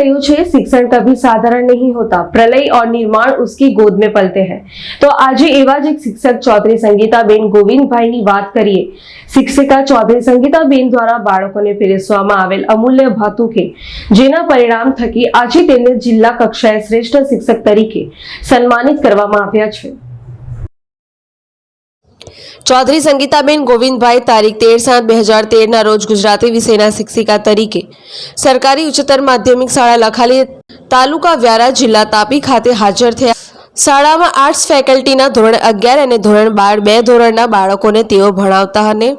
કહ્યું છે, શિક્ષણ કભી સાધારણ નહીં હોતા. પ્રલય ઓર નિર્માણ ઉસકી ગોદ મેં પલતે હૈ. તો આજે એવા જ એક શિક્ષક ચૌધરી સંગીતાબેન ગોવિંદભાઈની વાત કરીએ. શિક્ષિકા ચૌધરી સંગીતાબેન દ્વારા બાળકોને પીરસવામાં આવેલ અમૂલ્ય ભાતું કે જેના પરિણામ થકી આજે તેમને જિલ્લા કક્ષાએ શ્રેષ્ઠ શિક્ષક તરીકે સન્માનિત કરવામાં આવ્યા છે. ચૌધરી સંગીતાબેન ગોવિંદભાઈ તારીખ તેર સાત બે હજાર તેરના રોજ ગુજરાતી વિષયના શિક્ષિકા તરીકે સરકારી ઉચ્ચતર માધ્યમિક શાળા લખાલી તાલુકા વ્યારા જિલ્લા તાપી ખાતે હાજર થયા. શાળામાં આર્ટ્સ ફેકલ્ટીના ધોરણ અગિયાર અને ધોરણ બાર બે ધોરણના બાળકોને તેઓ ભણાવતા અને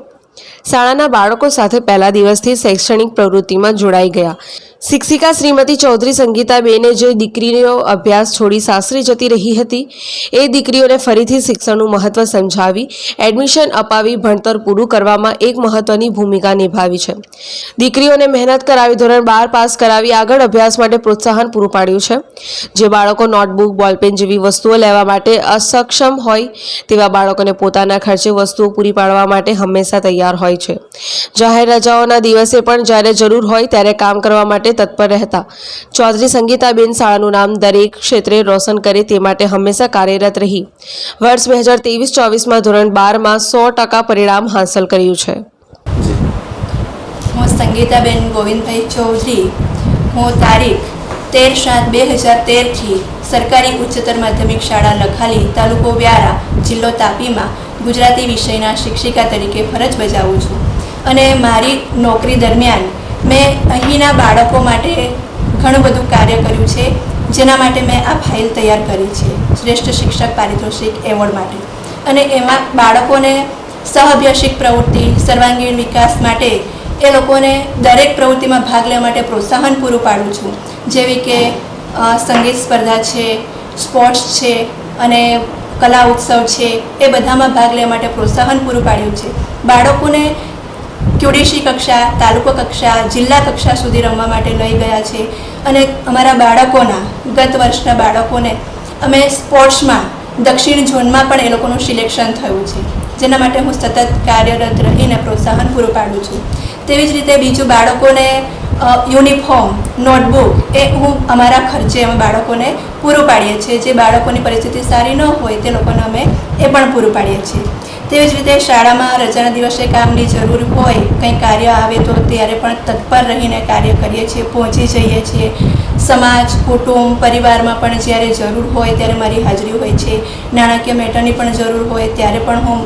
શાળાના બાળકો સાથે પહેલા દિવસથી શૈક્ષણિક પ્રવૃત્તિમાં જોડાઈ ગયા. શિક્ષિકા શ્રીમતી ચૌધરી સંગીતાબેને જે દીકરીઓ અભ્યાસ છોડી સાસરી જતી રહી હતી, એ દીકરીઓને ફરીથી શિક્ષણનું મહત્વ સમજાવી, એડમિશન અપાવી, ભણતર પૂરું કરવામાં એક મહત્વની ભૂમિકા નિભાવી છે. દીકરીઓને મહેનત કરાવી, ધોરણ બાર પાસ કરાવી, આગળ અભ્યાસ માટે પ્રોત્સાહન પૂરું પાડ્યું છે. જે બાળકો નોટબુક, બોલપેન જેવી વસ્તુઓ લેવા માટે અસક્ષમ હોય, તેવા બાળકોને પોતાના ખર્ચે વસ્તુઓ પૂરી પાડવા માટે હંમેશા તૈયાર હોય છે. જાહેર રજાઓના દિવસે પણ જ્યારે જરૂર હોય ત્યારે કામ કરવા માટે તત્પર રહેતા. ચૌધરી સંગીતાબેન શાળાનું નામ દરેક ક્ષેત્રે રોશન કરે તે માટે હંમેશા કાર્યરત રહી. વર્ષ બે હજાર ત્રેવીસ ચોવીસમાં ધોરણ બારમાં સો ટકા પરિણામ હાંસલ કર્યું છે. હું સંગીતાબેન ગોવિંદભાઈ ચૌધરી. હું તારીખ તેર સાત બે હજાર તેરથી સરકારી ઉચ્ચતર માધ્યમિક શાળા લખાલી તાલુકો વ્યારા જિલ્લો તાપીમાં ગુજરાતી વિષયના શિક્ષિકા તરીકે ફરજ બજાવું છું. અને મારી નોકરી દરમિયાન મેં અહીંના બાળકો માટે ઘણું બધું કાર્ય કર્યું છે, જેના માટે મેં આ ફાઇલ તૈયાર કરી છે, શ્રેષ્ઠ શિક્ષક પારિતોષિક એવોર્ડ માટે. અને એમાં બાળકોને સહઅભ્યાસિક પ્રવૃત્તિ સર્વાંગીણ વિકાસ માટે એ લોકોને દરેક પ્રવૃત્તિમાં ભાગ લેવા માટે પ્રોત્સાહન પૂરું પાડું છું. જેવી કે સંગીત સ્પર્ધા છે, સ્પોર્ટ્સ છે, અને કલા ઉત્સવ છે, એ બધામાં ભાગ લેવા માટે પ્રોત્સાહન પૂરું પાડ્યું છે. બાળકોને ક્યુડીસી કક્ષા, તાલુકા કક્ષા, જિલ્લા કક્ષા સુધી રમવા માટે લઈ ગયા છે. અને અમારા બાળકોના, ગત વર્ષના બાળકોને અમે સ્પોર્ટ્સમાં, દક્ષિણ ઝોનમાં પણ એ લોકોનું સિલેક્શન થયું છે. જેના માટે હું સતત કાર્યરત રહીને પ્રોત્સાહન પૂરું પાડું છું. તેવી જ રીતે બીજું બાળકોને યુનિફોર્મ, નોટબુક એ હું અમારા ખર્ચે અમે બાળકોને પૂરું પાડીએ છીએ. જે બાળકોની પરિસ્થિતિ સારી ન હોય તે લોકોને અમે એ પણ પૂરું પાડીએ છીએ. તેવી જ રીતે શાળામાં રજાના દિવસે કામની જરૂર હોય, કંઈ કાર્ય આવે તો ત્યારે પણ તત્પર રહીને કાર્ય કરીએ છીએ, પહોંચી જઈએ છીએ. સમાજ, કુટુંબ, પરિવારમાં પણ જ્યારે જરૂર હોય ત્યારે મારી હાજરી હોય છે. નાણાકીય મેટરની પણ જરૂર હોય ત્યારે પણ હું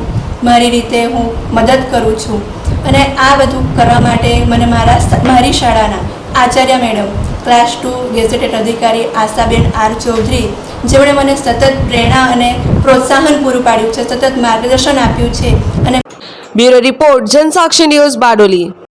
મારી રીતે હું મદદ કરું છું. અને આ બધું કરવા માટે મને મારા મારી શાળાના Acharya madam, class two gazetted અધિકારી આશાબેન આર ચૌધરી જેમણે મને સતત પ્રેરણા અને પ્રોત્સાહન પૂરું પાડ્યું છે, સતત માર્ગદર્શન આપ્યું છે અને bureau report Jansakshi news Bardoli.